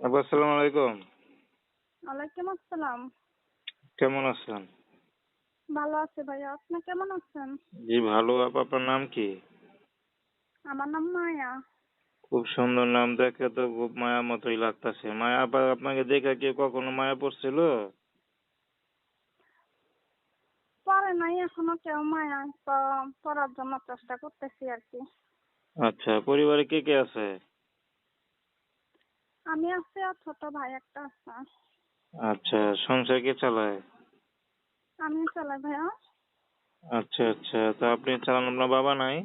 আপু আসসালামু আলাইকুম। ওয়ালাইকুম আসসালাম। কেমন আছেন? ভালো আছে ভাইয়া আপনি কেমন আছেন? জি ভালো। আপু আপনার নাম কি? আমার নাম মায়া। খুব সুন্দর নাম দেখে তো খুব মায়া মতোই লাগতেছে। মায়া আপা আপনাকে দেখে কি কখনো মায়া পড়ছিল? পরে নাই এখনও কেউ মায়া তো পড়ার জন্য চেষ্টা করতেছি আর কি। আচ্ছা পরিবারে কে কে আছে? আমি আছি আর ছোট ভাই একটা আছে। আচ্ছা সংসার কে চালায়? আমি চালাই ভাইয়া। আচ্ছা আচ্ছা তো আপনি চালান আপনার বাবা নাই?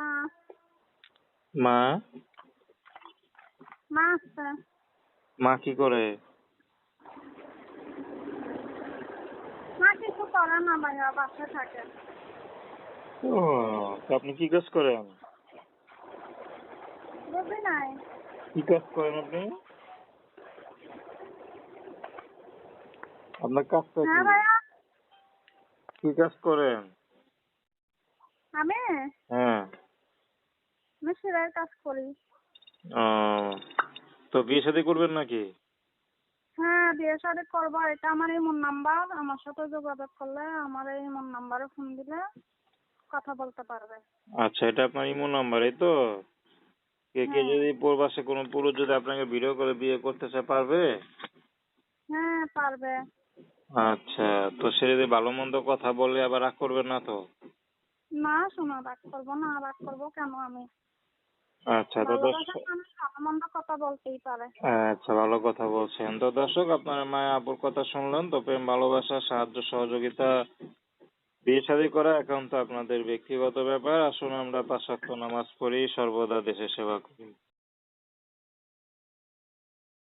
না। মা? মা আছে। মা কি করে? মা কিছু করে না ভাইয়া বাসায় থাকে। ও তো আপনি কি কাজ করেন বুঝি নাই কি কাজ করেন আপনি। আপনার কাজটা হ্যাঁ কি কি কাজ করেন? আমি? হ্যাঁ। আমি সেলাই কাজ করি। ও তো বিয়ে শাদী করবেন নাকি? হ্যাঁ বিয়ে শাদী করব। এটা আমার ইমন নাম্বার। আমার সাথে যোগাযোগ করলে আমার এই ইমন নাম্বারে ফোন দিলে কথা বলতে পারবে। আচ্ছা এটা আপনার ইমো নাম্বার এই তো। কে কে হ্যাঁ। যদি প্রবাসে কোনো পুরুষ যদি আপনাকে ভিডিও করে বিয়ে করতে চায় পারবে? হ্যাঁ পারবে। আচ্ছা তো সে যদি ভালো মন্দ কথা বলে আবার রাগ করবেন না তো? না শোনো রাগ করব না রাগ করব কেন আমি? আচ্ছা তো দর্শক মন্দ কথা বলতেই পারে। আচ্ছা ভালো কথা বলছেন। তো দর্শক আপনার মায়া আপুর কথা শুনলেন তো প্রেম ভালোবাসা সাহায্য সহযোগিতা বিয়ে শাদী করা একান্ত আপনাদের ব্যক্তিগত ব্যাপার। আসুন আমরা পাঁচ নামাজ পড়ি, সর্বদা দেশের সেবা করি।